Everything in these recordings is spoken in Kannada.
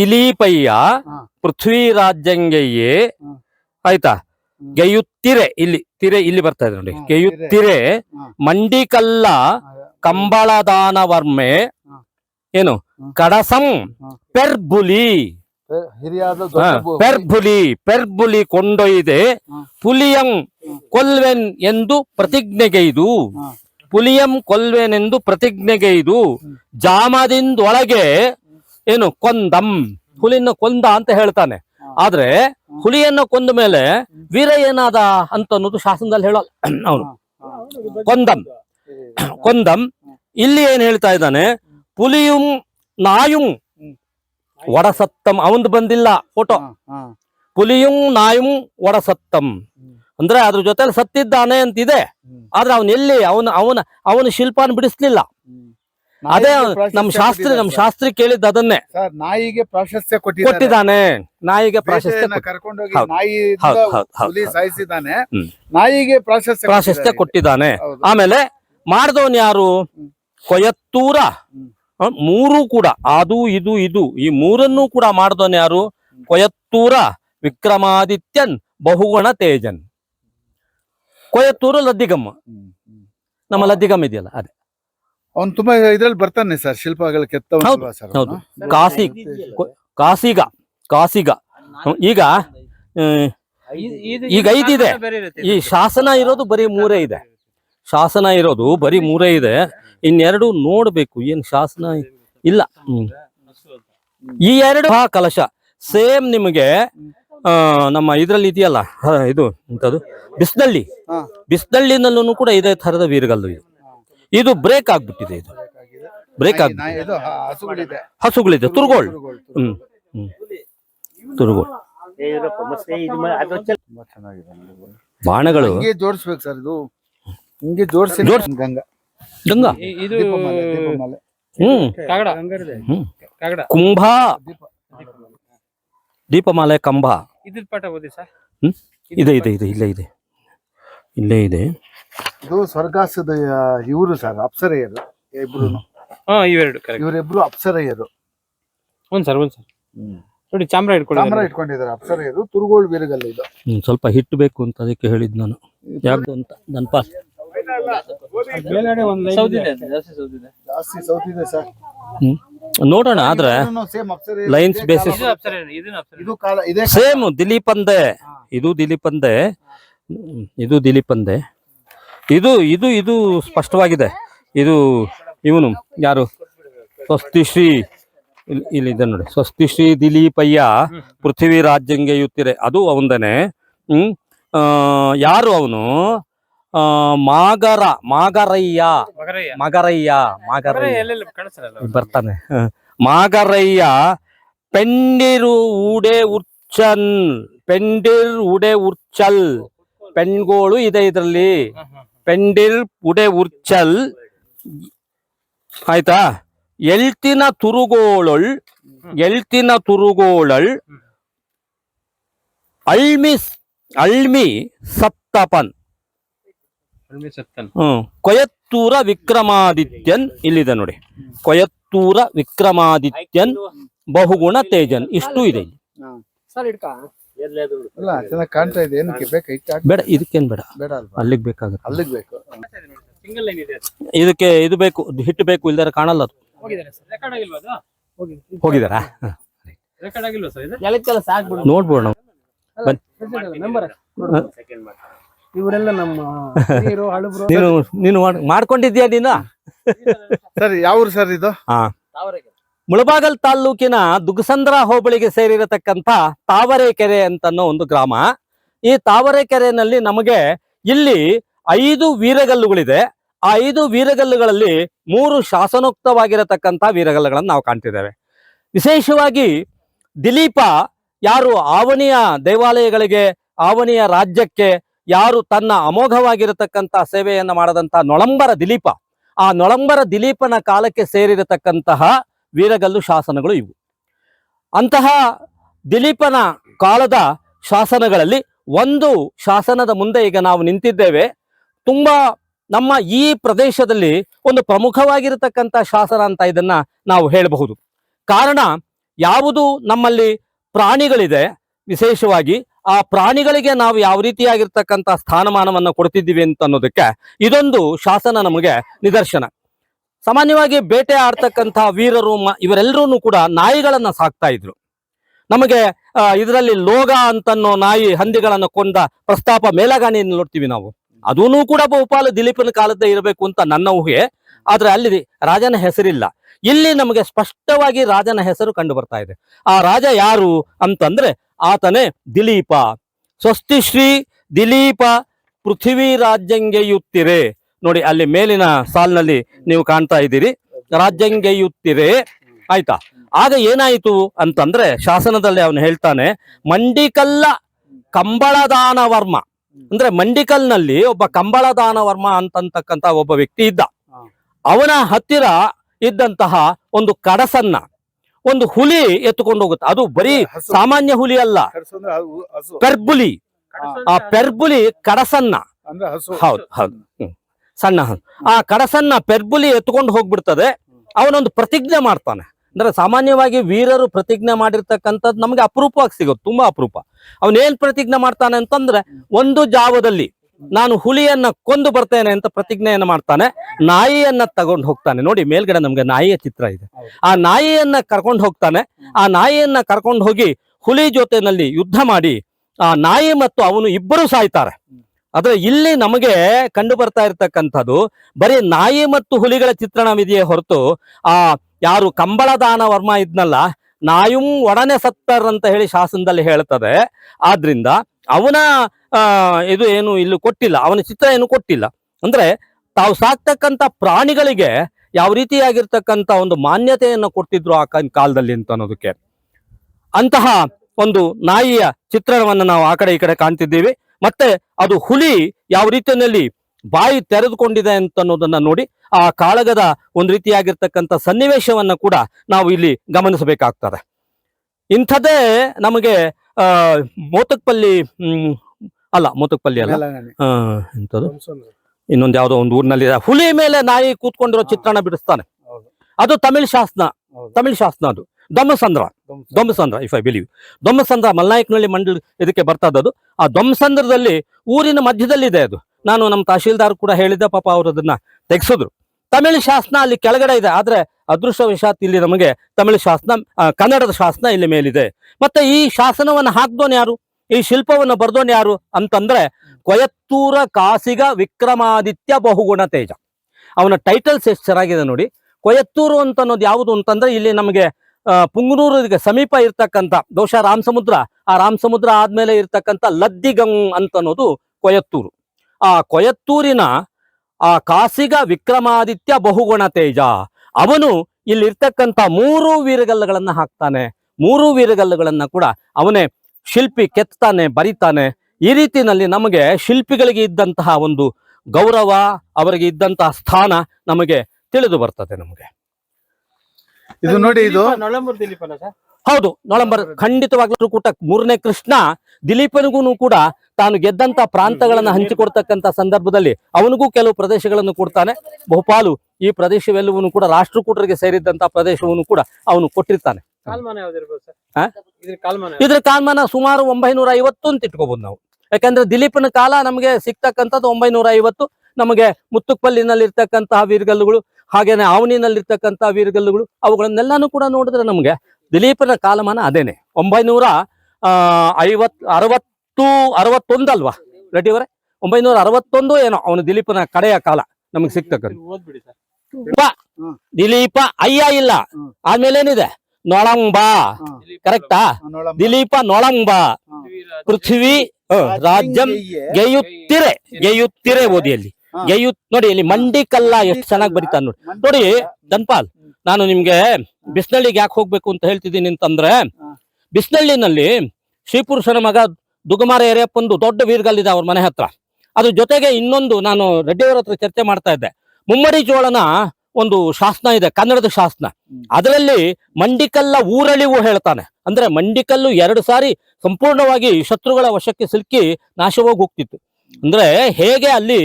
ದಿಲೀಪಯ್ಯ ಪೃಥ್ವಿ ಪೃಥ್ವಿರಾಜಂಗಯ್ಯೇ ಹಾ. ಆಯ್ತಾ. ಗೆಯುತ್ತಿರೆ ಇಲ್ಲಿ ತಿರೆ ಇಲ್ಲಿ ಬರ್ತಾ ಇದೆ ನೋಡಿ. ಗೆಯುತ್ತಿರೆ ಮಂಡಿಕಲ್ಲ ಕಂಬಳದಾನವರ್ಮೆ. ಏನು? ಕಡಸಂ. ಪೆರ್ಬುಲಿ. ಪೆರ್ಬುಲಿ ಪೆರ್ಬುಲಿ ಕೊಂಡೊಯ್ದೆ. ಪುಲಿಯಂ ಕೊಲ್ವೆನ್ ಎಂದು ಪ್ರತಿಜ್ಞೆಗೈದು. ಪುಲಿಯಂ ಕೊಲ್ವೆನೆಂದು ಪ್ರತಿಜ್ಞೆಗೈದು. ಜಾಮದಿಂದೊಳಗೆ ಏನು ಕೊಂದಂ. ಹುಲಿನ ಕೊಂದ ಅಂತ ಹೇಳ್ತಾನೆ. ಆದ್ರೆ ಹುಲಿಯನ್ನ ಕೊಂದ ಮೇಲೆ ವೀರ ಏನಾದ ಅಂತ ಅನ್ನೋದು ಶಾಸನದಲ್ಲಿ ಹೇಳಲ್ಲ ಅವನು. ಕೊಂದಂ. ಕೊಂದಂ. ಇಲ್ಲಿ ಏನ್ ಹೇಳ್ತಾ ಇದ್ದಾನೆ? ಪುಲಿಯುಂ ನಾಯುಂ. ಒಡಸತ್ತಂ ಅವಂದು ಬಂದಿಲ್ಲ ಫೋಟೋ. ಪುಲಿಯುಂ ನಾಯುಂ ಒಡಸತ್ತಂ. ಅಂದ್ರೆ ಅದ್ರ ಜೊತೆಲಿ ಸತ್ತಿದ್ದಾನೆ ಅಂತಿದೆ. ಆದ್ರೆ ಅವನ್ ಎಲ್ಲಿ? ಅವನ ಅವನ ಅವನ ಶಿಲ್ಪನ ಬಿಡಿಸ್ಲಿಲ್ಲ. ಅದೇ ನಮ್ ಶಾಸ್ತ್ರಿ ನಮ್ ಶಾಸ್ತ್ರಿ ಕೇಳಿದ್ದು ಅದನ್ನೇ ಸರ್. ನಾಯಿಗೆ ಪ್ರಾಶಸ್ತ್ಯ ಕೊಟ್ಟಿದ್ದಾರೆ ಕೊಟ್ಟಿದ್ದಾನೆ ನಾಯಿಗೆ ಪ್ರಾಶಸ್ತ್ಯ ಬೇಟೆಯನ್ನ ಕೊಟ್ಟ- ಕರ್ಕೊಂಡೋಗಿ ಹೌದು. ನಾಯಿ ಹೌದು, ಹೌದು, ಹೌದು, ಹುಲಿ ಹೌದು. ಸಾಯಿಸಿದ್ದಾನೆ ಹ್ಮ್. ನಾಯಿಗೆ ಪ್ರಾಶಸ್ತ್ಯ ಪ್ರಾಶಸ್ತ್ಯ ಕೊಟ್ಟಿದ್ದಾರೆ. ಕೊಟ್ಟಿದ್ದಾನೆ ಹೌದು. ಆಮೇಲೆ ಮಾಡ್ದವನ್ ಯಾರು. ಕೊಯತ್ತೂರ ಹ್ಮ್. ಆ, ಮೂರು ಕೂಡ ಅದು ಇದು ಇದು ಈ ಮೂರನ್ನೂ ಕೂಡ ಮಾಡ್ದವನ್ ಯಾರು ಕೊಯತ್ತೂರ ವಿಕ್ರಮಾದಿತ್ಯನ್ ಬಹುಗುಣ ತೇಜನ್ ಕೊಯತ್ತೂರು ಲದ್ದಿಗಮ್ಮ ಹ್ಮ್, ಹ್ಮ್. ನಮ್ಮ ಲದ್ದಿಗಮ್ಮ ಇದೆಯಲ್ಲ ಅದೇ ಅವ್ನು ತುಂಬಾ ಇದ್ರಲ್ಲಿ ಬರ್ತಾನೆ ಸರ್ ಶಿಲ್ಪಗಳು ಕೆತ್ತವ ಹೌದು, ಸರ್ ಹೌದು. ಅವ್ನು? ಕಾಸಿ ಕಾಸಿಗ ಕಾಸಿಗ. ಈಗ ಈಗ ಐದಿದೆ. ಈ ಶಾಸನ ಇರೋದು ಬರೀ ಮೂರೇ ಇದೆ. ಶಾಸನ ಇರೋದು ಬರೀ ಮೂರೇ ಇದೆ. ಇನ್ನೆರಡು ನೋಡ್ಬೇಕು ಏನ್ ಶಾಸನ ಇಲ್ಲ. ಹ್ಮ್. ಈ ಎರಡು ಹಾ ಕಲಶ ಸೇಮ್ ನಿಮಗೆ ಆ, ನಮ್ಮ ಇದ್ರಲ್ಲಿ ಇದೆಯಲ್ಲ ಇದು ಎಂತದು ಬಿಸ್ನಳ್ಳಿ. ಬಿಸ್ನಳ್ಳಿನಲ್ಲೂ ಕೂಡ ಇದೇ ತರದ ವೀರಗಲ್ಲು ಇದು. ಇದು ಬ್ರೇಕ್ ಆಗ್ಬಿಟ್ಟಿದೆ ಇದು. ಬ್ರೇಕ್ ಆಗ್ಬಿಟ್ಟಿದೆ. ಇದು ಹಸುಗಳಿದೆ. ಹಸುಗಳಿದೆ. ತುರುಗೋಳ್. ತುರುಗೋಳ್, ಹ್ಮ್ ತುರುಗೋಳ್. ಹ್ಮ್ ತುರುಗೋಳ್ ಬಾಣಗಳು. ಹಿಂಗೆ ಜೋಡಿಸ್ಬೇಕು ಸರ್ ಇದು. ಹಿಂಗೆ ಜೋಡಿಸಿ ಜೋಡ್ಸ್- ಗಂಗಾ. ಗಂಗಾ. ಇದು ದೀಪಮಾಲೆ ದೀಪಮಾಲೆ. ಹ್ಮ್. ಕಾಗಡ. ಹ್ಮ್. ಕಾಗಡ. ಕುಂಭ. ದೀಪಮಾಲೆ ಕಂಬ. ಇದ್ರ ಪಾಠ ಓದಿ ಸರ್. ಹ್ಮ್. ಇದೆ ಇದೆ ಇದೆ ಇಲ್ಲೇ ಇದೆ. ಇಲ್ಲೇ ಇದೆ. ಇದು ಸ್ವರ್ಗಾಸದ ಇವರು ಸರ್ ಅಪ್ಸರೆಯರು. ಇಬ್ರು ಹಾ ಇವೆರಡು ಕರೆಕ್ಟ್ ಇವರಿಬ್ರು ಅಪ್ಸರೆಯರು. ಒಂದ್ ಸರ್ ಒಂದ್ ಸರ್. ನೋಡಿ ಚಾಮ್ರ ಕ್ಯಾಮ್ರಾ ಇಟ್ಕೊಳ್ಳಿ ಇಟ್ಕೊಂಡಿದ್ದಾರೆ ಅಪ್ಸರೆಯರು. ತುರುಗೋಳ್ ವೀರಗಲ್ಲ ಇದು. ಹ್ಮ್ ಸ್ವಲ್ಪ ಹಿಟ್ಟು ಬೇಕು ಅಂತ ಅದಕ್ಕೆ ಹೇಳಿದ್ ನಾನು. ಯಾವ್ದು ಅಂತ? ನನ್ನ ಪಾಸ್ ಒಂದ್ ಸೌದಿದೆ ಜಾಸ್ತಿ ಸೌದಿದೆ. ಜಾಸ್ತಿ ಸೌತಿದೆ ಸರ್. ಹ್ಮ್. ನೋಡೋಣ ಆದ್ರೆ ಸೇಮ್ ಬೇಸಿಸ್. Lines basis. ಇದು ಅಪ್ಸರ ಇದು ಕಾಲ ಇದೇ ಸೇಮ್ ದಿಲೀಪ್ ಅಂದೆ ಇದು ದಿಲೀಪ್ ಅಂದೆ ಹ್ಮ್, ಇದು ದಿಲೀಪ್ ಅಂದೆ ಇದು ಇದು ಇದು ಸ್ಪಷ್ಟವಾಗಿದೆ. ಇದು ಇವನು ಯಾರು? ಸ್ವಸ್ತಿ ಶ್ರೀ ಇಲ್ಲಿ ಇದೆ ನೋಡಿ. ಸ್ವಸ್ತಿ ಶ್ರೀ ದಿಲೀಪಯ್ಯ ಪೃಥ್ವಿ ರಾಜ್ಯಂಗೆಯುತ್ತಿರೆ ಅದು ಅವಂದನೆ ಹ್ಮ್? ಯಾರು ಅವನು? ಮಾಗರ ಮಾಗರಯ್ಯ. ಮಗರಯ್ಯ. ಮಗರಯ್ಯ ಬರ್ತಾನೆ. ಮಾಗರಯ್ಯ ಪೆಂಡಿರು ಉಡೆ ಉರ್ಚನ್ ಪೆಂಡಿರ್ ಉಡೆ ಉರ್ಚಲ್. ಪೆಣ್ಗೋಳು ಇದೆ ಇದರಲ್ಲಿ. ಪೆಂಡಿರ್ ಪುಡೆ ಉರ್ಚಲ್. ಆಯ್ತಾ? ಎಳ್ತಿನ ತುರುಗೋಳೊಳ್ ಎಳ್ತಿನ ತುರುಗೋಳಳ್ ಅಳ್ಮಿ ಅಳ್ಮಿ ಸಪ್ತಪನ್. ಹ್ಮ್. ಕೊಯತ್ತೂರ ವಿಕ್ರಮಾದಿತ್ಯನ್ ಇಲ್ಲಿದೆ ನೋಡಿ. ಕೊಯತ್ತೂರ ವಿಕ್ರಮಾದಿತ್ಯನ್ ಬಹುಗುಣ ತೇಜನ್. ಇಷ್ಟು ಇದೆ ಇಲ್ಲಿ. ಅಲ್ಲ ಚೆನ್ನಾಗಿ ಕಾಣ್ತಾ ಇದೆ. ಏನಕ್ಕೆ ಬೇಕಾ? ಇಟ್ಟು ಬೇಡ ಇದಕ್ಕೇನ್ ಬೇಡ. ಬೇಡ ಅಲ್ವಾ? ಅಲ್ಲಿಗೆ ಬೇಕಾಗುತ್ತೆ. ಅಲ್ಲಿಗೆ ಬೇಕು. ಸಿಂಗಲ್ ಲೈನ್ ಇದೆ ಇದಕ್ಕೆ ಇದು ಬೇಕು ಹಿಟ್ಟು ಬೇಕು ಇಲ್ದಾರೆ ಕಾಣಲ್ಲ ಅದು. ಹೋಗಿದ್ದಾರೆ ಸರ್? ರೆಕಾರ್ಡ್ ಆಗಿಲ್ವಾ ಅದು? ಹೋಗಿದಾರಾ? ರೆಕಾರ್ಡ್ ಆಗಿಲ್ವಾ ಸರ್ ಇದು? ನೋಡ್ಬೋಣ ನಂಬರ್ ಹ. ಇವರೆಲ್ಲ ನಮ್ಮ ಹಿರಿಯರು ಹಳಬ್ರು. ನೀನು ನೀನು ಮಾಡ್- ಮಾಡ್ಕೊಂಡಿದ್ಯಾ ನೀನು? ಸರ್ ಯಾವ ಊರು ಸರ್ ಇದು? ಹಾ. ಮುಳಬಾಗಲ್ ತಾಲ್ಲೂಕಿನ ದುಗ್ಸಂದ್ರ ಹೋಬಳಿಗೆ ಸೇರಿರತಕ್ಕಂಥ ತಾವರೆಕೆರೆ ಅಂತನ್ನೋ ಒಂದು ಗ್ರಾಮ. ಈ ತಾವರೆಕೆರೆನಲ್ಲಿ ನಮಗೆ ಇಲ್ಲಿ ಐದು ವೀರಗಲ್ಲುಗಳಿದೆ. ಆ ಐದು ವೀರಗಲ್ಲುಗಳಲ್ಲಿ ಮೂರು ಶಾಸನೋಕ್ತವಾಗಿರತಕ್ಕಂಥ ವೀರಗಲ್ಲುಗಳನ್ನು ನಾವು ಕಾಣ್ತಿದ್ದೇವೆ. ವಿಶೇಷವಾಗಿ ದಿಲೀಪ ಯಾರು ಆವಣಿಯ ದೇವಾಲಯಗಳಿಗೆ ಆವಣಿಯ ರಾಜ್ಯಕ್ಕೆ, ಯಾರು ತನ್ನ ಅಮೋಘವಾಗಿರತಕ್ಕಂಥ ಸೇವೆಯನ್ನು ಮಾಡದಂತ ನೊಳಂಬರ ದಿಲೀಪ. ಆ ನೊಳಂಬರ ದಿಲೀಪನ ಕಾಲಕ್ಕೆ ಸೇರಿರತಕ್ಕಂತಹ ವೀರಗಲ್ಲು ಶಾಸನಗಳು ಇವು. ಅಂತಹ ದಿಲೀಪನ ಕಾಲದ ಶಾಸನಗಳಲ್ಲಿ ಒಂದು ಶಾಸನದ ಮುಂದೆ ಈಗ ನಾವು ನಿಂತಿದ್ದೇವೆ. ತುಂಬ ನಮ್ಮ ಈ ಪ್ರದೇಶದಲ್ಲಿ ಒಂದು ಪ್ರಮುಖವಾಗಿರತಕ್ಕಂಥ ಶಾಸನ ಅಂತ ಇದನ್ನ ನಾವು ಹೇಳಬಹುದು. ಕಾರಣ ಯಾವುದು ನಮ್ಮಲ್ಲಿ ಪ್ರಾಣಿಗಳಿದೆ, ವಿಶೇಷವಾಗಿ ಆ ಪ್ರಾಣಿಗಳಿಗೆ ನಾವು ಯಾವ ರೀತಿಯಾಗಿರ್ತಕ್ಕಂಥ ಸ್ಥಾನಮಾನವನ್ನು ಕೊಡ್ತಿದ್ದೀವಿ ಅಂತ ಅನ್ನೋದಕ್ಕೆ ಇದೊಂದು ಶಾಸನ ನಮಗೆ ನಿದರ್ಶನ. ಸಾಮಾನ್ಯವಾಗಿ ಬೇಟೆ ಆಡ್ತಕ್ಕಂಥ ವೀರರು ಇವರೆಲ್ಲರೂ ಕೂಡ ನಾಯಿಗಳನ್ನ ಸಾಕ್ತಾ ಇದ್ರು. ನಮಗೆ ಇದರಲ್ಲಿ ಲೋಗ ಅಂತನ್ನೋ ನಾಯಿ ಹಂದಿಗಳನ್ನು ಕೊಂದ ಪ್ರಸ್ತಾಪ ಮೇಲಗಾಣಿಯನ್ನು ನೋಡ್ತೀವಿ ನಾವು. ಅದೂ ಕೂಡ ಬಹುಪಾಲು ದಿಲೀಪನ ಕಾಲದ್ದೇ ಇರಬೇಕು ಅಂತ ನನ್ನ ಊಹೆ. ಆದ್ರೆ ಅಲ್ಲಿ ರಾಜನ ಹೆಸರಿಲ್ಲ. ಇಲ್ಲಿ ನಮಗೆ ಸ್ಪಷ್ಟವಾಗಿ ರಾಜನ ಹೆಸರು ಕಂಡು ಬರ್ತಾ ಇದೆ. ಆ ರಾಜ ಯಾರು ಅಂತಂದ್ರೆ ಆತನೇ ದಿಲೀಪ. ಸ್ವಸ್ತಿಶ್ರೀ ದಿಲೀಪ ಪೃಥ್ವಿ ರಾಜ್ಯಂಗೆಯುತ್ತಿರೆ. ನೋಡಿ ಅಲ್ಲಿ ಮೇಲಿನ ಸಾಲಿನಲ್ಲಿ ನೀವು ಕಾಣ್ತಾ ಇದ್ದೀರಿ. ರಾಜ್ಯಂಗೆಯುತ್ತಿರೆ ಆಯ್ತಾ? ಆಗ ಏನಾಯಿತು ಅಂತಂದ್ರೆ ಶಾಸನದಲ್ಲಿ ಅವನು ಹೇಳ್ತಾನೆ ಮಂಡಿಕಲ್ಲ ಕಂಬಳದಾನ ವರ್ಮ ಅಂದ್ರೆ ಮಂಡಿಕಲ್ನಲ್ಲಿ ಒಬ್ಬ ಕಂಬಳದಾನ ವರ್ಮ ಅಂತಂತಕ್ಕಂತ ಒಬ್ಬ ವ್ಯಕ್ತಿ ಇದ್ದ. ಅವನ ಹತ್ತಿರ ಇದ್ದಂತಹ ಒಂದು ಕಡಸನ್ನ ಒಂದು ಹುಲಿ ಎತ್ತುಕೊಂಡು ಹೋಗುತ್ತೆ. ಅದು ಬರೀ ಸಾಮಾನ್ಯ ಹುಲಿ ಅಲ್ಲ. ಪೆರ್ಬುಲಿ. ಆ ಪೆರ್ಬುಲಿ ಕಡಸನ್ನ. ಅಂದ್ರೆ ಹಸು. ಹೌದು ಹೌದು. ಹ್ಮ್. ಸಣ್ಣ. ಆ ಕಡಸನ್ನ ಪೆರ್ಬುಲಿ ಎತ್ಕೊಂಡು ಹೋಗ್ಬಿಡ್ತದೆ. ಅವನೊಂದು ಪ್ರತಿಜ್ಞೆ ಮಾಡ್ತಾನೆ. ಅಂದ್ರೆ ಸಾಮಾನ್ಯವಾಗಿ ವೀರರು ಪ್ರತಿಜ್ಞೆ ಮಾಡಿರ್ತಕ್ಕಂಥದ್ದು ನಮ್ಗೆ ಅಪರೂಪವಾಗಿ ಸಿಗೋದು, ತುಂಬಾ ಅಪರೂಪ. ಅವನೇನ್ ಪ್ರತಿಜ್ಞೆ ಮಾಡ್ತಾನೆ ಅಂತಂದ್ರೆ, ಒಂದು ಜಾವದಲ್ಲಿ ನಾನು ಹುಲಿಯನ್ನ ಕೊಂದು ಬರ್ತೇನೆ ಅಂತ ಪ್ರತಿಜ್ಞೆಯನ್ನು ಮಾಡ್ತಾನೆ. ನಾಯಿಯನ್ನ ತಗೊಂಡು ಹೋಗ್ತಾನೆ. ನೋಡಿ, ಮೇಲ್ಗಡೆ ನಮ್ಗೆ ನಾಯಿಯ ಚಿತ್ರ ಇದೆ. ಆ ನಾಯಿಯನ್ನ ಕರ್ಕೊಂಡು ಹೋಗ್ತಾನೆ. ಆ ನಾಯಿಯನ್ನ ಕರ್ಕೊಂಡು ಹೋಗಿ ಹುಲಿ ಜೊತೆನಲ್ಲಿ ಯುದ್ಧ ಮಾಡಿ, ಆ ನಾಯಿ ಮತ್ತು ಅವನು ಇಬ್ಬರು ಸಾಯ್ತಾರೆ. ಆದ್ರೆ ಇಲ್ಲಿ ನಮಗೆ ಕಂಡು ಬರ್ತಾ ಇರ್ತಕ್ಕಂಥದ್ದು, ಬರೀ ನಾಯಿ ಮತ್ತು ಹುಲಿಗಳ ಚಿತ್ರಣವಿದೆಯೇ ಹೊರತು, ಆ ಯಾರು ಕಂಬಳದಾನ ವರ್ಮ ಇದ್ನಲ್ಲ, ನಾಯುಂ ಒಡನೆ ಸತ್ತರ್ ಅಂತ ಹೇಳಿ ಶಾಸನದಲ್ಲಿ ಹೇಳ್ತದೆ. ಆದ್ರಿಂದ ಅವನ ಇದು ಏನು ಇಲ್ಲಿ ಕೊಟ್ಟಿಲ್ಲ, ಅವನ ಚಿತ್ರ ಏನು ಕೊಟ್ಟಿಲ್ಲ. ಅಂದ್ರೆ ತಾವು ಸಾಕ್ತಕ್ಕಂಥ ಪ್ರಾಣಿಗಳಿಗೆ ಯಾವ ರೀತಿಯಾಗಿರ್ತಕ್ಕಂಥ ಒಂದು ಮಾನ್ಯತೆಯನ್ನು ಕೊಡ್ತಿದ್ರು ಆ ಕಾಲದಲ್ಲಿ ಅಂತ ಅನ್ನೋದಕ್ಕೆ. ಅಂತಹ ಒಂದು ನಾಯಿಯ ಚಿತ್ರಣವನ್ನು ನಾವು ಆ ಕಡೆ ಈ ಕಡೆ ಕಾಣ್ತಿದ್ದೀವಿ. ಮತ್ತೆ ಅದು ಹುಲಿ ಯಾವ ರೀತಿಯಲ್ಲಿ ಬಾಯಿ ತೆರೆದುಕೊಂಡಿದೆ ಅಂತ ಅನ್ನೋದನ್ನ ನೋಡಿ ಆ ಕಾಳಗದ ಒಂದು ರೀತಿಯಾಗಿರ್ತಕ್ಕಂಥ ಸನ್ನಿವೇಶವನ್ನ ಕೂಡ ನಾವು ಇಲ್ಲಿ ಗಮನಿಸಬೇಕಾಗ್ತದೆ. ಇಂಥದ್ದೇ ನಮಗೆ ಆ ಮೋತಕ್ಪಲ್ಲಿ ಹ್ಮ್ ಅಲ್ಲ ಮೋತಕ್ಪಲ್ಲಿ ಅಲ್ಲ? ಇಂಥದ್ದು. ಇನ್ನೊಂದು ಯಾವುದೋ ಒಂದು ಊರಿನಲ್ಲಿ ಹುಲಿ ಮೇಲೆ ನಾಯಿ ಕೂತ್ಕೊಂಡಿರೋ ಚಿತ್ರಣ ಬಿಡಿಸ್ತಾನೆ. ಅದು ತಮಿಳ್ ಶಾಸನ. ತಮಿಳ್ ಶಾಸನ ಅದು. Dommasandra. Dommasandra if I believe Dommasandra Malnayakanahalli ಮಂಡಳಿ ಇದಕ್ಕೆ ಬರ್ತಾ ಇದ್ದದ್ದು. ಆ ದೊಮ್ಮಸಂದ್ರದಲ್ಲಿ ಊರಿನ ಮಧ್ಯದಲ್ಲಿದೆ ಅದು. ನಾನು ನಮ್ಮ ತಹಶೀಲ್ದಾರ್ ಕೂಡ ಹೇಳಿದ್ದೆ ಪಾಪ ಅವರು ಅದನ್ನ ತೆಗೆಸಿದ್ರು. ತಮಿಳ್ ಶಾಸನ ಅಲ್ಲಿ ಕೆಳಗಡೆ ಇದೆ ಆದ್ರೆ ಅದೃಷ್ಟವಶಾತ್ ಇಲ್ಲಿ ನಮಗೆ ತಮಿಳು ಶಾಸನ ಕನ್ನಡದ ಶಾಸನ ಇಲ್ಲಿ ಮೇಲಿದೆ. ಮತ್ತೆ ಈ ಶಾಸನವನ್ನು ಹಾಕ್ದೋನ್ ಯಾರು? ಈ ಶಿಲ್ಪವನ್ನು ಬರ್ದೋನ್ ಯಾರು ಅಂತಂದ್ರೆ ಕೊಯತ್ತೂರ ಕಾಸಿಗ ವಿಕ್ರಮಾದಿತ್ಯ ಬಹುಗುಣ ತೇಜ. ಅವನ ಟೈಟಲ್ಸ್ ಎಷ್ಟು ಚೆನ್ನಾಗಿದೆ ನೋಡಿ. ಕೊಯತ್ತೂರು ಅಂತ ಅನ್ನೋದು ಯಾವುದು ಅಂತಂದ್ರೆ ಇಲ್ಲಿ ನಮಗೆ ಪುಂಗನೂರಿಗೆ ಸಮೀಪ ಇರ್ತಕ್ಕಂಥ ಬಹುಶಃ ರಾಮಸಮುದ್ರ, ಆ ರಾಮಸಮುದ್ರ ಆದ್ಮೇಲೆ ಇರ್ತಕ್ಕಂಥ ಲದ್ದಿಗಂ ಅಂತ ಅನ್ನೋದು ಕೊಯತ್ತೂರು. ಆ ಕೊಯತ್ತೂರಿನ ಆ ಕಾಸಿಗ ವಿಕ್ರಮಾದಿತ್ಯ ಬಹುಗುಣ ತೇಜ. ಅವನು ಇಲ್ಲಿರ್ತಕ್ಕಂಥ ಮೂರು ವೀರಗಲ್ಲುಗಳನ್ನ ಹಾಕ್ತಾನೆ. ಮೂರು ವೀರಗಲ್ಲುಗಳನ್ನ ಕೂಡ ಅವನೇ ಶಿಲ್ಪಿ ಕೆತ್ತಾನೆ, ಬರಿತಾನೆ. ಈ ರೀತಿನಲ್ಲಿ ನಮಗೆ ಶಿಲ್ಪಿಗಳಿಗೆ ಇದ್ದಂತಹ ಒಂದು ಗೌರವ, ಅವರಿಗೆ ಇದ್ದಂತಹ ಸ್ಥಾನ ನಮಗೆ ತಿಳಿದು ಬರ್ತದೆ ನಮಗೆ. ಇದು ನೋಡಿ ಇದು. ನೊಳಂಬರ್ ದಿಲೀಪನ ಸರ್? ಹೌದು ನೊಳಂಬರ್ ಖಂಡಿತವಾಗ್ಲೂ ಕೂಟ ಮೂರನೇ ಕೃಷ್ಣ ದಿಲೀಪನಿಗೂ ಕೂಡ ತಾನು ಗೆದ್ದಂತ ಪ್ರಾಂತಗಳನ್ನ ಹಂಚಿಕೊಡ್ತಕ್ಕಂತ ಸಂದರ್ಭದಲ್ಲಿ ಅವನಿಗೂ ಕೆಲವು ಪ್ರದೇಶಗಳನ್ನು ಕೊಡ್ತಾನೆ. ಬಹುಪಾಲು ಈ ಪ್ರದೇಶವೆಲ್ಲವೂ ಕೂಡ ರಾಷ್ಟ್ರಕೂಟರಿಗೆ ಸೇರಿದ್ದಂತ ಪ್ರದೇಶವನ್ನು ಕೂಡ ಅವನು ಕೊಟ್ಟಿರ್ತಾನೆ? ಇದ್ರ ಕಾಲ್ಮಾನ ಕಾಲಮಾನ ಸುಮಾರು ಒಂಬೈನೂರ ಐವತ್ತು ಅಂತ ಇಟ್ಕೋಬಹುದು ನಾವು. ಯಾಕಂದ್ರೆ ದಿಲೀಪನ ಕಾಲ ನಮಗೆ ಸಿಗ್ತಕ್ಕಂಥದ್ದು ಒಂಬೈನೂರ ಐವತ್ತು ನಮಗೆ ಮುತ್ತುಕ್ಪಲ್ಲಿನಲ್ಲಿ ಇರ್ತಕ್ಕಂತಹ ವೀರಗಲ್ಲುಗಳು ಹಾಗೇನೆ ಅವನಿನಲ್ಲಿರ್ತಕ್ಕಂಥ ವೀರಗಲ್ಲುಗಳು ಅವುಗಳನ್ನೆಲ್ಲಾನು ಕೂಡ ನೋಡಿದ್ರೆ ನಮಗೆ ದಿಲೀಪನ ಕಾಲಮಾನ ಅದೇನೆ. ಒಂಬೈನೂರ ಆ ಐವತ್ ಅರವತ್ತು ಅರವತ್ತೊಂದಲ್ವಾ ರೆಡ್ಡಿ ಅವರೇ? ಒಂಬೈನೂರ ಅರವತ್ತೊಂದು ಏನೋ ಅವನು ದಿಲೀಪನ ಕಡೆಯ ಕಾಲ ನಮಗೆ ಸಿಕ್ತಕ್ಕಂಥ ಓದ್ಬಿಡಿ ಸರ್. ಹ್ಮ್. ದಿಲೀಪ ಅಯ್ಯ ಇಲ್ಲ. ಆಮೇಲೆ ಆದ್ಮೇಲೆ ಏನಿದೆ ನೊಳಂಬಾ. ಕರೆಕ್ಟಾ. ದಿಲೀಪ ನೊಳಂಬ. ಪೃಥ್ವಿ ರಾಜ್ಯ. ಗೆಯುತ್ತಿರೆ ಗೆಯುತ್ತಿರೆ ಓದಿಯಲ್ಲಿ ಗೆಯು ನೋಡಿ ಇಲ್ಲಿ ಮಂಡಿಕಲ್ಲ ಎಷ್ಟು ಚೆನ್ನಾಗಿ ಬರೀತಾನೆ ನೋಡಿ. ನೋಡಿ ಧನ್ಪಾಲ್ ನಾನು ನಿಮ್ಗೆ ಬಿಸ್ನಳ್ಳಿಗೆ ಯಾಕೆ ಹೋಗ್ಬೇಕು ಅಂತ ಹೇಳ್ತಿದ್ದೀನಿ ಅಂತಂದ್ರೆ. ಬಿಸ್ನಳ್ಳಿನಲ್ಲಿ ಶ್ರೀಪುರುಷನ ಮಗ ದುಗಮಾರ ಎರೆಯಪ್ಪಂದು ದೊಡ್ಡ ವೀರ್ಗಲ್ಲಿದೆ ಅವ್ರ ಮನೆ ಹತ್ರ. ಅದ್ರ ಜೊತೆಗೆ ಇನ್ನೊಂದು ನಾನು ರೆಡ್ಡಿಯವರ ಹತ್ರ ಚರ್ಚೆ ಮಾಡ್ತಾ ಇದ್ದೆ. ಮುಮ್ಮಡಿ ಜೋಳನ ಒಂದು ಶಾಸನ ಇದೆ ಕನ್ನಡದ ಶಾಸನ. ಅದರಲ್ಲಿ ಮಂಡಿಕಲ್ಲ ಊರಳಿವು ಹೇಳ್ತಾನೆ. ಅಂದ್ರೆ ಮಂಡಿಕಲ್ಲು ಎರಡು ಸಾರಿ ಸಂಪೂರ್ಣವಾಗಿ ಶತ್ರುಗಳ ವಶಕ್ಕೆ ಸಿಲುಕಿ ನಾಶವಾಗಿ ಹೋಗ್ತಿತ್ತು. ಅಂದ್ರೆ ಹೇಗೆ ಅಲ್ಲಿ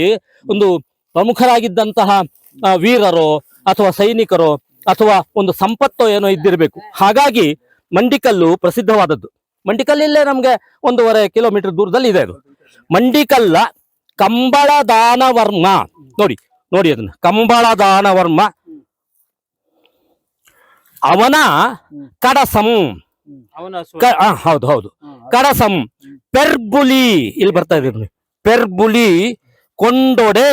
ಒಂದು ಪ್ರಮುಖರಾಗಿದ್ದಂತಹ ವೀರರು ಅಥವಾ ಸೈನಿಕರೋ ಅಥವಾ ಒಂದು ಸಂಪತ್ತೋ ಏನೋ ಇದ್ದಿರಬೇಕು. ಹಾಗಾಗಿ ಮಂಡಿಕಲ್ಲು ಪ್ರಸಿದ್ಧವಾದದ್ದು. ಮಂಡಿಕಲ್ಲಿಲ್ಲೇ ನಮ್ಗೆ ಒಂದೂವರೆ ಕಿಲೋಮೀಟರ್ ದೂರದಲ್ಲಿ ಇದೆ ಅದು. ಮಂಡಿಕಲ್ಲ ಕಂಬಳ ದಾನವರ್ಮ ನೋಡಿ ನೋಡಿ ಅದನ್ನ. ಕಂಬಳ ದಾನವರ್ಮ ಅವನ ಕಡಸಂ ಹೌದು ಹೌದು. ಕಡಸಂ. ಪೆರ್ಬುಲಿ ಇಲ್ಲಿ ಬರ್ತಾ ಇದೆ ಪೆರ್ಬುಲಿ ಕೊಂಡೊಡೆ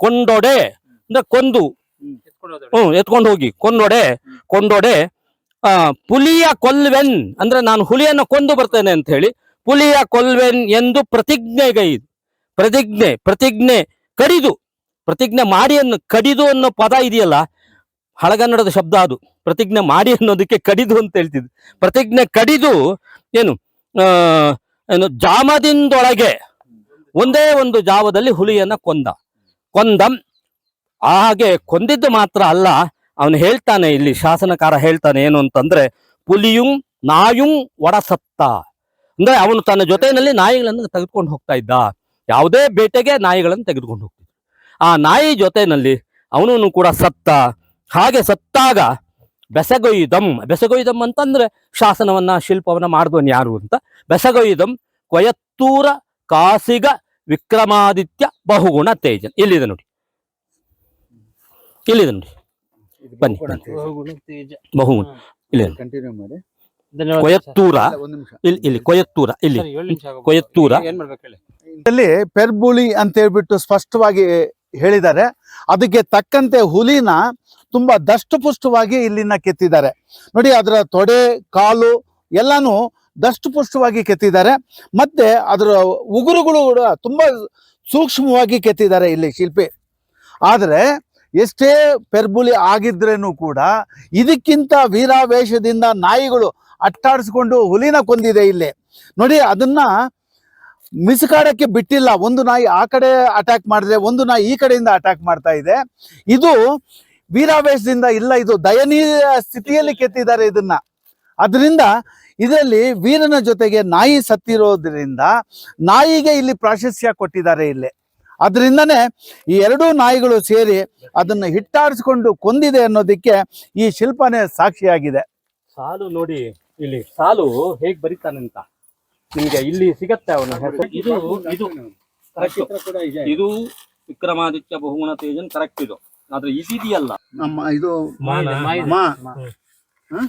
ಕೊಂಡೊಡೆ ಅಂದ್ರೆ ಕೊಂದು. ಹ್ಮ್ ಎತ್ಕೊಂಡು ಹೋಗಿ ಕೊಂಡೊಡೆ ಕೊಂಡೊಡೆ. ಆ ಪುಲಿಯ ಕೊಲ್ವೆನ್ ಅಂದ್ರೆ ನಾನು ಹುಲಿಯನ್ನು ಕೊಂದು ಬರ್ತೇನೆ ಅಂತ ಹೇಳಿ ಪುಲಿಯ ಕೊಲ್ವೆನ್ ಎಂದು ಪ್ರತಿಜ್ಞೆಗೈದು ಪ್ರತಿಜ್ಞೆ ಪ್ರತಿಜ್ಞೆ ಕಡಿದು ಪ್ರತಿಜ್ಞೆ ಮಾಡಿ ಅನ್ನು ಕಡಿದು ಅನ್ನೋ ಪದ ಇದೆಯಲ್ಲ ಹಳಗನ್ನಡದ ಶಬ್ದ ಅದು. ಪ್ರತಿಜ್ಞೆ ಮಾಡಿ ಅನ್ನೋದಕ್ಕೆ ಕಡಿದು ಅಂತ ಹೇಳ್ತಿದ್ರು ಪ್ರತಿಜ್ಞೆ ಕಡಿದು ಏನು ಆ ಏನು ಜಾಮದಿಂದೊಳಗೆ ಒಂದೇ ಒಂದು ಜಾವದಲ್ಲಿ ಹುಲಿಯನ್ನ ಕೊಂದ. ಕೊಂದ. ಹಾಗೆ ಕೊಂದಿದ್ದು ಮಾತ್ರ ಅಲ್ಲ, ಅವನು ಹೇಳ್ತಾನೆ ಇಲ್ಲಿ, ಶಾಸನಕಾರ ಹೇಳ್ತಾನೆ ಏನು ಅಂತಂದ್ರೆ, ಪುಲಿಯುಂ ನಾಯುಂ ಒಡಸತ್ತ ಅಂದ್ರೆ ಅವನು ತನ್ನ ಜೊತೆಯಲ್ಲಿ ನಾಯಿಗಳನ್ನು ತೆಗೆದುಕೊಂಡು ಹೋಗ್ತಾ ಇದ್ದ. ಯಾವುದೇ ಬೇಟೆಗೆ ನಾಯಿಗಳನ್ನು ತೆಗೆದುಕೊಂಡು ಹೋಗ್ತಿದ್ದ ಆ ನಾಯಿ ಜೊತೆಯಲ್ಲಿ ಅವನು ಕೂಡ ಸತ್ತ. ಹಾಗೆ ಸತ್ತಾಗ ಬೆಸಗೊಯ್ದಂ. ಬೆಸಗೊಯ್ದಂ ಅಂತಂದ್ರೆ ಶಾಸನವನ್ನ, ಶಿಲ್ಪವನ್ನ ಮಾಡಿದವನು ಯಾರು ಅಂತ? ಬೆಸಗೊಯ್ದಂ, ಕೊಯತ್ತೂರ ಕಾಸಿಗ ವಿಕ್ರಮಾದಿತ್ಯ ಬಹುಗುಣ ತೇಜನ್. ಇಲ್ಲಿದೆ ನೋಡಿ? ಇಲ್ಲಿದೆ ನೋಡಿ? ಬನ್ನಿ ಬನ್ನಿ. ಬಹುಗುಣ ಇಲ್ಲಿ. ಕೊಯತ್ತೂರ. ಇಲ್ಲಿ ಇಲ್ಲಿ ಕೊಯತ್ತೂರ ಇಲ್ಲಿ. ಕೊಯತ್ತೂರ. ಇಲ್ಲಿ ಪೆರ್ಬುಳಿ ಅಂತ ಹೇಳ್ಬಿಟ್ಟು ಸ್ಪಷ್ಟವಾಗಿ ಹೇಳಿದ್ದಾರೆ. ಅದಕ್ಕೆ ತಕ್ಕಂತೆ ಹುಲಿನ ತುಂಬಾ ದಷ್ಟಪುಷ್ಟವಾಗಿ ಇಲ್ಲಿನ ಕೆತ್ತಿದ್ದಾರೆ. ನೋಡಿ ಅದರ ತೊಡೆ ಕಾಲು ಎಲ್ಲಾನು ದಷ್ಟಪುಷ್ಟವಾಗಿ ಕೆತ್ತಿದ್ದಾರೆ. ಮತ್ತೆ ಅದರ ಉಗುರುಗಳು ಕೂಡ ತುಂಬ ಸೂಕ್ಷ್ಮವಾಗಿ ಕೆತ್ತಿದ್ದಾರೆ ಇಲ್ಲಿ ಶಿಲ್ಪಿ. ಆದರೆ ಎಷ್ಟೇ ಪೆರ್ಬುಲಿ ಆಗಿದ್ರೇನು ಕೂಡ ಇದಕ್ಕಿಂತ ವೀರಾವೇಶದಿಂದ ನಾಯಿಗಳು ಅಟ್ಟಾಡಿಸ್ಕೊಂಡು ಹುಲಿನ ಕೊಂದಿದೆ ಇಲ್ಲಿ. ನೋಡಿ, ಅದನ್ನ ಮಿಸುಕಾಡಕ್ಕೆ ಬಿಟ್ಟಿಲ್ಲ. ಒಂದು ನಾಯಿ ಆ ಕಡೆ ಅಟ್ಯಾಕ್ ಮಾಡಿದ್ರೆ ಒಂದು ನಾಯಿ ಈ ಕಡೆಯಿಂದ ಅಟ್ಯಾಕ್ ಮಾಡ್ತಾ ಇದೆ. ಇದು ವೀರಾವೇಶದಿಂದ ಇಲ್ಲ, ಇದು ದಯನೀಯ ಸ್ಥಿತಿಯಲ್ಲಿ ಕೆತ್ತಿದ್ದಾರೆ ಇದನ್ನ. ಅದರಿಂದ ಇದರಲ್ಲಿ ವೀರನ ಜೊತೆಗೆ ನಾಯಿ ಸತ್ತಿರೋದ್ರಿಂದ ನಾಯಿಗೆ ಇಲ್ಲಿ ಪ್ರಾಶಸ್ತ್ಯ ಕೊಟ್ಟಿದ್ದಾರೆ ಇಲ್ಲಿ ಅದರಿಂದನೇ ಈ ಎರಡೂ ನಾಯಿಗಳು ಸೇರಿ ಅದನ್ನು ಹಿಟ್ಟಾಡಿಸ್ಕೊಂಡು ಕೊಂದಿದೆ ಅನ್ನೋದಕ್ಕೆ ಈ ಶಿಲ್ಪನೇ ಸಾಕ್ಷಿಯಾಗಿದೆ ಸಾಲು ನೋಡಿ ಇಲ್ಲಿ ಸಾಲು ಹೇಗ್ ಬರೀತಾನಂತ ನಿಮ್ಗೆ ಇಲ್ಲಿ ಸಿಗತ್ತೆ ಅವನ ಹೆಸರು ಇದು ಇದು correct. ಇದು ವಿಕ್ರಮಾದಿತ್ಯ ಬಹುಗುಣ ತೇಜನ್ ಕರೆಕ್ಟ್ ಇದು ಆದ್ರೆ ಇದಿದೆಯಲ್ಲ ನಮ್ಮ ಇದು ಮಾಯಿದೆ. ಮಾ ಹ್ಮ್.